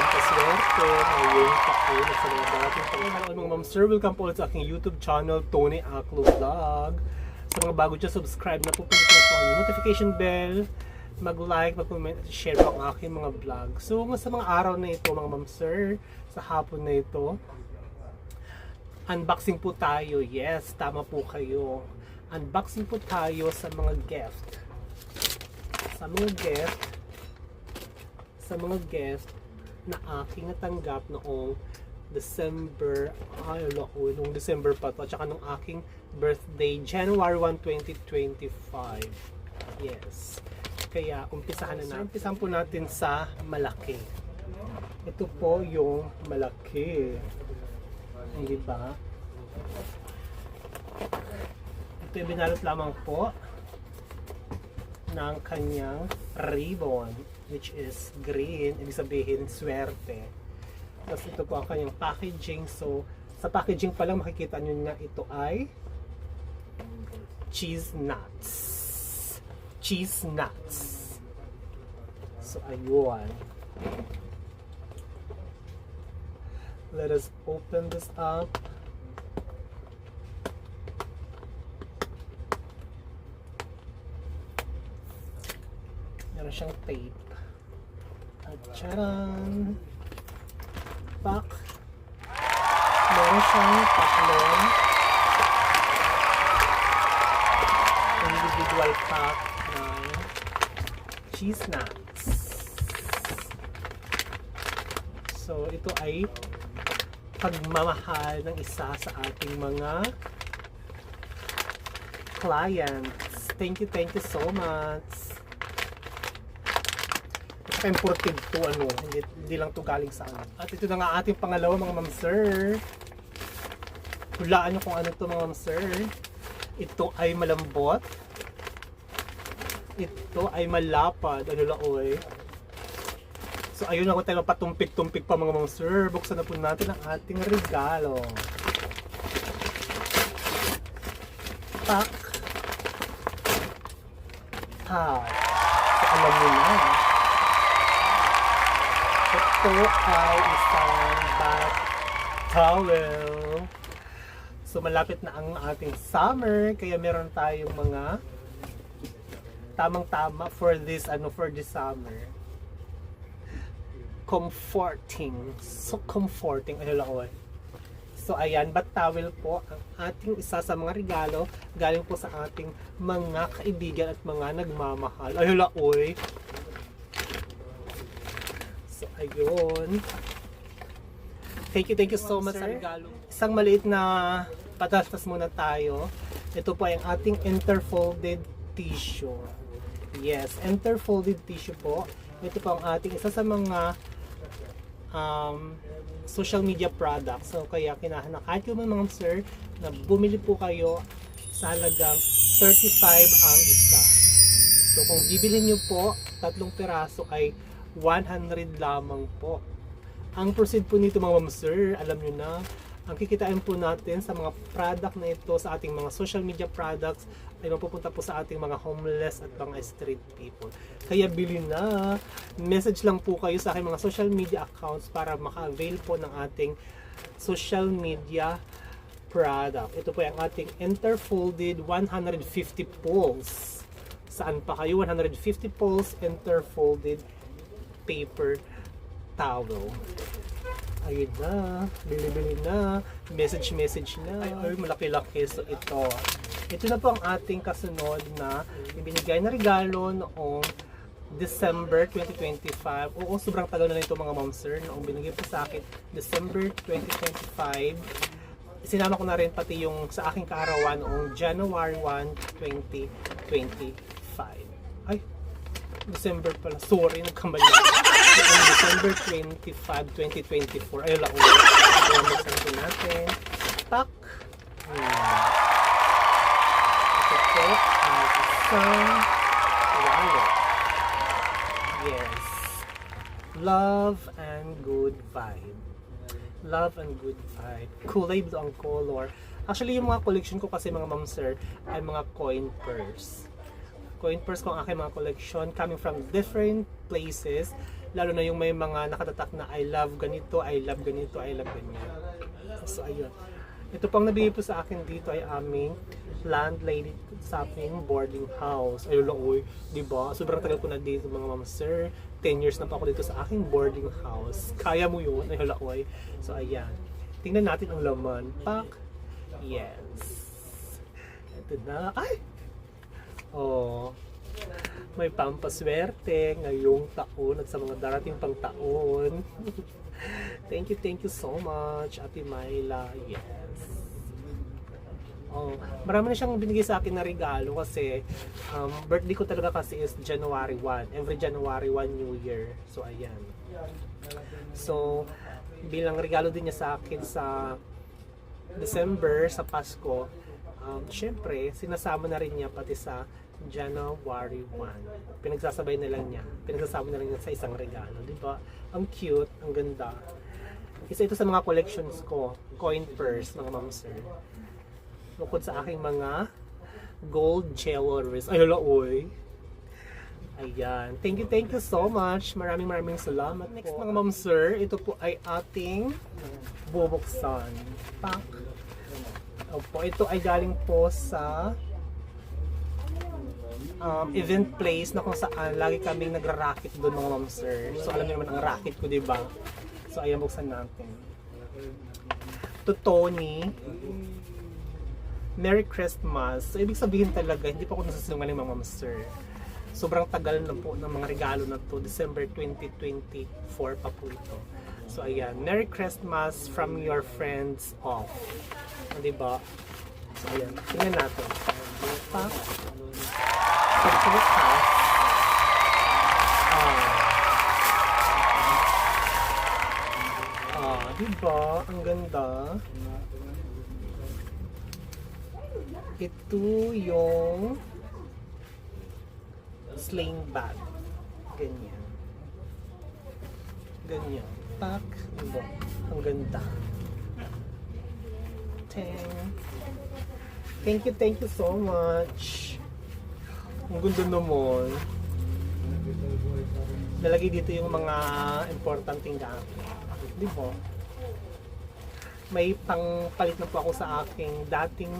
pampaswerte, ngayon pa po sa mga darating pa. Hello mga ma'am sir, welcome po sa aking YouTube channel, Tony Aklo Vlog. Sa mga bago dyan, subscribe na po, pindutin na po notification bell, mag-like, mag-comment, share po ang aking mga vlog. So, sa mga araw na ito, mga ma'am sir, sa hapon na ito, unboxing po tayo. Yes, tama po kayo. Unboxing po tayo sa mga gift. Sa mga gift, sa mga gift na aking natanggap noong December, ay wala ko, nung December pa to, at saka nung aking birthday, January 1, 2025. Yes. Kaya, umpisahan na natin. Umpisahan po natin sa malaki. Ito po yung malaki. Hindi ba? Ito yung binalot lamang po ng kanyang ribbon which is green, ibig sabihin swerte. Tapos ito po ang kanyang packaging. So, sa packaging pa lang makikita nyo na ito ay cheese nuts. Cheese nuts. So, ayun. Let us open this up. Meron siyang tape. Charan! Pack. Meron siyang tatlong individual pack ng cheese nuts. So, ito ay pagmamahal ng isa sa ating mga clients. Thank you, thank you so much. Imported to ano, hindi, hindi lang to galing sa ano. At ito na nga ating pangalawa mga ma'am sir. Hulaan nyo kung ano to mga ma'am sir. Ito ay malambot. Ito ay malapad. Ano lang oy. So ayun ako tayo patumpik-tumpik pa mga ma'am sir. Buksan na po natin ang ating regalo. Pak. Ah. So alam mo na. Ito ay isang bath towel. So malapit na ang ating summer kaya meron tayong mga tamang-tama for this ano for this summer. Comforting. So comforting. Ano lang ako eh. So ayan, bat towel po ang ating isa sa mga regalo galing po sa ating mga kaibigan at mga nagmamahal. Ay hala, oy. Ayun. Thank you, thank you so much regalo. Isang maliit na patastas muna tayo. Ito po ay ang ating interfolded tissue. Yes, interfolded tissue po. Ito po ang ating isa sa mga um, social media products. So, kaya kinahanap kahit yung mga sir na bumili po kayo sa halagang 35 ang isa. So, kung bibili nyo po, tatlong piraso ay 100 lamang po. Ang proceed po nito mga ma'am alam nyo na, ang kikitain po natin sa mga product na ito, sa ating mga social media products, ay mapupunta po sa ating mga homeless at mga street people. Kaya bili na. Message lang po kayo sa aking mga social media accounts para maka-avail po ng ating social media product. Ito po yung ating interfolded 150 poles. Saan pa kayo? 150 poles interfolded paper towel. Ayun na, bili-bili na, message-message na. Ay, ay malaki-laki. So ito, ito na po ang ating kasunod na ibinigay na regalo noong December 2025. Oo, sobrang tagal na nito mga mom sir. Noong binigay po sa akin, December 2025. Sinama ko na rin pati yung sa aking kaarawan noong January 1, 2025. December pala. Sorry, nagkamali. Noong December 25, 2024. Ayun lang ulit. Yung po natin. Tak. Hmm. Ito. Yes. Love and good vibe. Love and good vibe. Kulay blue ang color. Actually, yung mga collection ko kasi mga ma'am sir ay mga coin purse. Coin purse ko ang aking mga collection coming from different places. Lalo na yung may mga nakatatak na I love ganito, I love ganito, I love ganyan. So, ayun. Ito pang nabigay po sa akin dito ay aming landlady sa aming boarding house. Ayun lang, uy. Diba? Sobrang tagal ko na dito mga ma'am sir. 10 years na pa ako dito sa aking boarding house. Kaya mo yun? Ayun lang, uy. So, ayan. Tingnan natin ang laman. Pak. Yes. Ito na. Ay! Oh. May pampaswerte ngayong taon at sa mga darating pang taon. thank you, thank you so much, Ate Myla. Yes. Oh, marami na siyang binigay sa akin na regalo kasi um, birthday ko talaga kasi is January 1. Every January 1 New Year. So, ayan. So, bilang regalo din niya sa akin sa December, sa Pasko, um, syempre, sinasama na rin niya pati sa January 1. Pinagsasabay na lang niya. Pinagsasama na lang niya sa isang regalo. Di ba? Ang cute, ang ganda. Isa ito sa mga collections ko. Coin purse, mga ma'am sir. Bukod sa aking mga gold jewelries. Ay, hala, oy. Ayan. Thank you, thank you so much. Maraming maraming salamat Next, mga ma'am sir, ito po ay ating bubuksan. Pak. Opo, ito ay galing po sa um, event place na kung saan lagi kaming nagra-racket doon mga ma'am sir. So alam niyo naman ang racket ko, di ba? So ayan, buksan natin. To Tony. Merry Christmas. So ibig sabihin talaga, hindi pa ako nasusungaling mga ma'am sir. Sobrang tagal na po ng mga regalo na to. December 2024 pa po ito. So ayan, Merry Christmas from your friends off. Di ba? So ayan, tingnan natin. Pa. Sa wakas, ah, ah, di ba? Ang ganda. Ito yung sling bag. Ganyan. Ganyan. Pak. Diba? Ang ganda. Tang. Thank you, thank you so much. Ang ganda naman. Nalagay dito yung mga importanteng gamit. Di ba? May pangpalit na po ako sa aking dating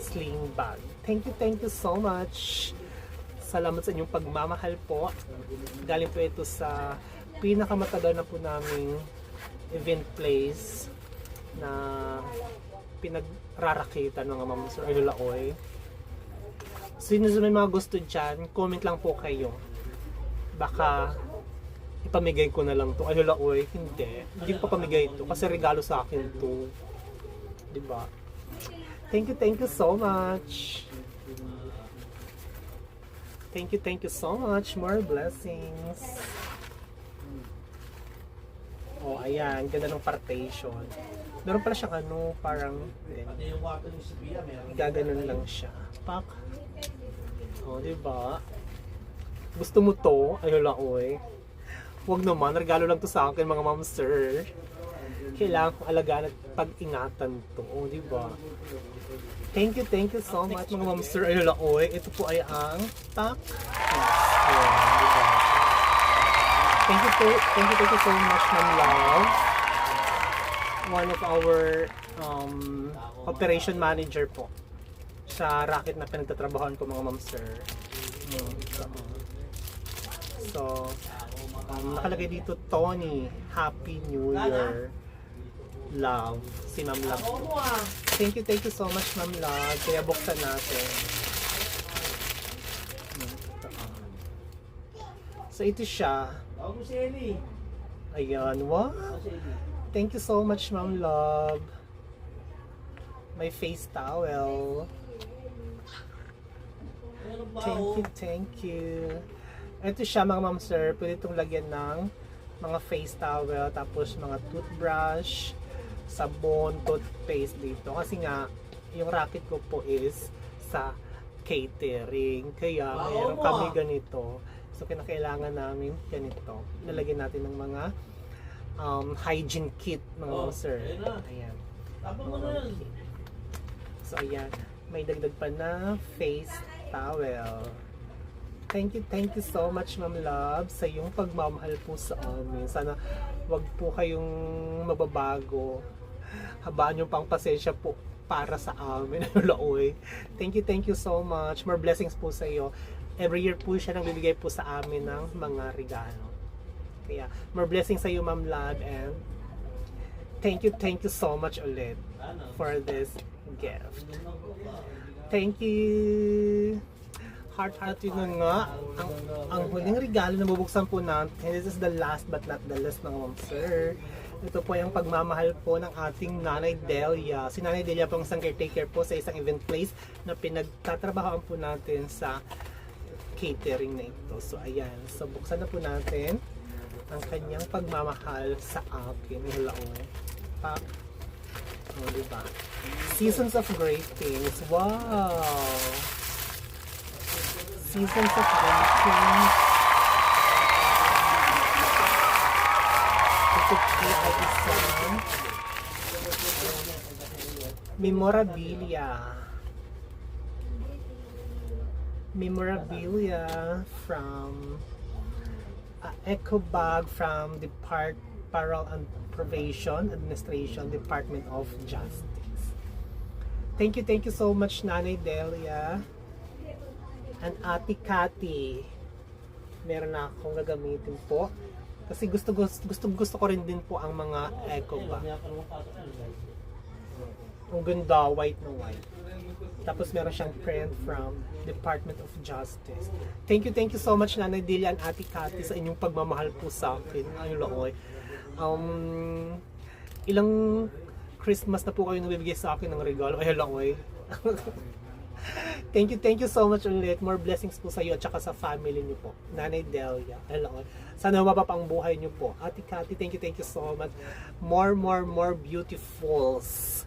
sling bag. Thank you, thank you so much. Salamat sa inyong pagmamahal po. Galing po ito sa pinakamatagal na po naming event place na pinagrarakitan mga ma'am sir ay lulaoy. Sino sa may mga gusto dyan, comment lang po kayo. Baka ipamigay ko na lang to. Ay lulaoy, hindi. Hindi ko papamigay ito kasi regalo sa akin to. 'Di ba? Thank you, thank you so much. Thank you, thank you so much. More blessings. Oh, ayan. Ganda ng partition. Meron pala siyang ano, parang gaganon lang siya. Pak. Oh, di ba? Gusto mo to? Ay, wala, oy. Huwag naman, regalo lang to sa akin, mga ma'am sir. Kailangan kong alagaan at pag-ingatan to, oh, di ba? Thank you, thank you so much, mga ma'am sir. Ay, wala, oy. Ito po ay ang tak. Yes. Ayan, di ba? Thank you, po, thank you, thank you so much, Ma'am Love. One of our um, operation manager po sa racket na pinagtatrabahoan ko mga ma'am sir. So, um, nakalagay dito Tony, Happy New Year. Love, si Ma'am Love. Thank you, thank you so much Ma'am Love. Kaya buksan natin. So, ito siya. Ayan, wow. Thank you so much, Ma'am Love. My face towel. Thank you, thank you. Ito siya mga ma'am sir, pwede itong lagyan ng mga face towel, tapos mga toothbrush, sabon, toothpaste dito. Kasi nga, yung racket ko po is sa catering. Kaya Wow, mo kami ganito. So, kinakailangan namin ganito. Nalagyan natin ng mga um, hygiene kit, mga Oh, sir. Ayan. Tapos mo na. So, ayan. May dagdag pa na face towel. Thank you, thank you so much, Ma'am Love, sa iyong pagmamahal po sa amin. Sana wag po kayong mababago. Habaan yung pang pasensya po para sa amin. Laoy. Thank you, thank you so much. More blessings po sa iyo. Every year po siya nang bibigay po sa amin ng mga regalo. Kaya, more blessings sa iyo, Ma'am Love, and thank you, thank you so much ulit for this gift. Thank you. Heart heart yun na nga. Ang, ang huling regalo na bubuksan po natin. This is the last but not the least mga ma'am sir. Ito po yung pagmamahal po ng ating Nanay Delia. Si Nanay Delia po ang isang caretaker po sa isang event place na pinagtatrabahoan po natin sa catering na ito. So ayan. So buksan na po natin ang kanyang pagmamahal sa akin. Wala o. Pa. Oh, diba? Seasons of Great Things. Wow! Seasons of Great Things. Memorabilia. Memorabilia from eco bag from Depart Parole and Probation Administration Department of Justice. Thank you, thank you so much, Nanay Delia. And Ate Cathy. Meron na akong gagamitin po. Kasi gusto, gusto, gusto, gusto ko rin din po ang mga eco bag. Ang ganda, white na white. Tapos meron siyang print from Department of Justice. Thank you, thank you so much Nanay Delia and Ate Cathy sa inyong pagmamahal po sa akin. Ay, looy. Um, ilang Christmas na po kayo nabibigay sa akin ng regalo. Ay, looy. thank you, thank you so much ulit. More blessings po sa iyo at saka sa family niyo po. Nanay Delia. Looy. Sana mapapa ang buhay niyo po. Ate Cathy, thank you, thank you so much. More, more, more beautifuls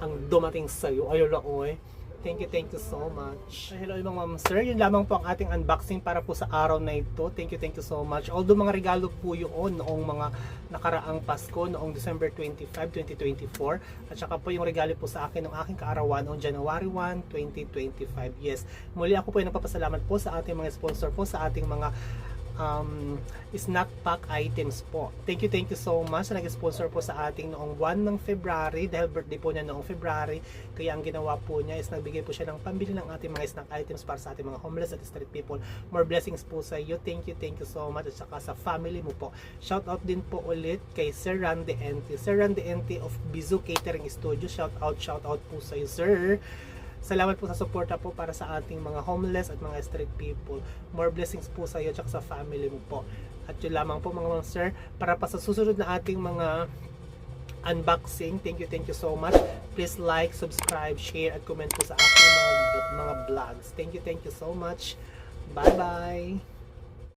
ang dumating sa iyo. Ay, looy. Thank you, thank you so much. Hello mga ma'am sir, yun lamang po ang ating unboxing para po sa araw na ito. Thank you, thank you so much. Although mga regalo po yun noong mga nakaraang Pasko, noong December 25, 2024. At saka po yung regalo po sa akin ng aking kaarawan noong January 1, 2025. Yes, muli ako po ay nagpapasalamat po sa ating mga sponsor po, sa ating mga um, snack pack items po. Thank you, thank you so much sa nag-sponsor po sa ating noong 1 ng February dahil birthday po niya noong February. Kaya ang ginawa po niya is nagbigay po siya ng pambili ng ating mga snack items para sa ating mga homeless at street people. More blessings po sa iyo. Thank you, thank you so much at saka sa family mo po. Shout out din po ulit kay Sir Randy Ente. Sir Randy Ente of Bizu Catering Studio. Shout out, shout out po sa iyo, sir. Salamat po sa suporta po para sa ating mga homeless at mga street people. More blessings po sa iyo at sa family mo po. At yun lamang po mga mga sir, para pa sa susunod na ating mga unboxing. Thank you, thank you so much. Please like, subscribe, share, at comment po sa aking mga, mga vlogs. Thank you, thank you so much. Bye-bye!